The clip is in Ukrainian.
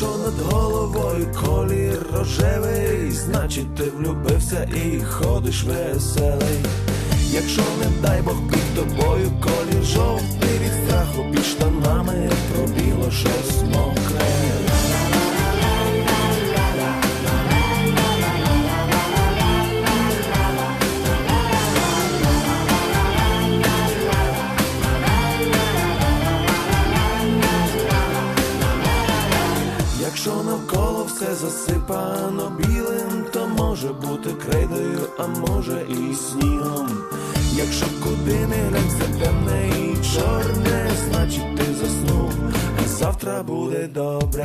Якщо над головою колір рожевий, значить ти влюбився і ходиш веселий. Якщо не дай Бог під тобою колір жовтий від страху під штанами пробіло щось Якщо навколо все засипано білим, то може бути крейдою, а може і снігом. Якщо куди не глянь, все темне і чорне, значить ти заснув, а завтра буде добре.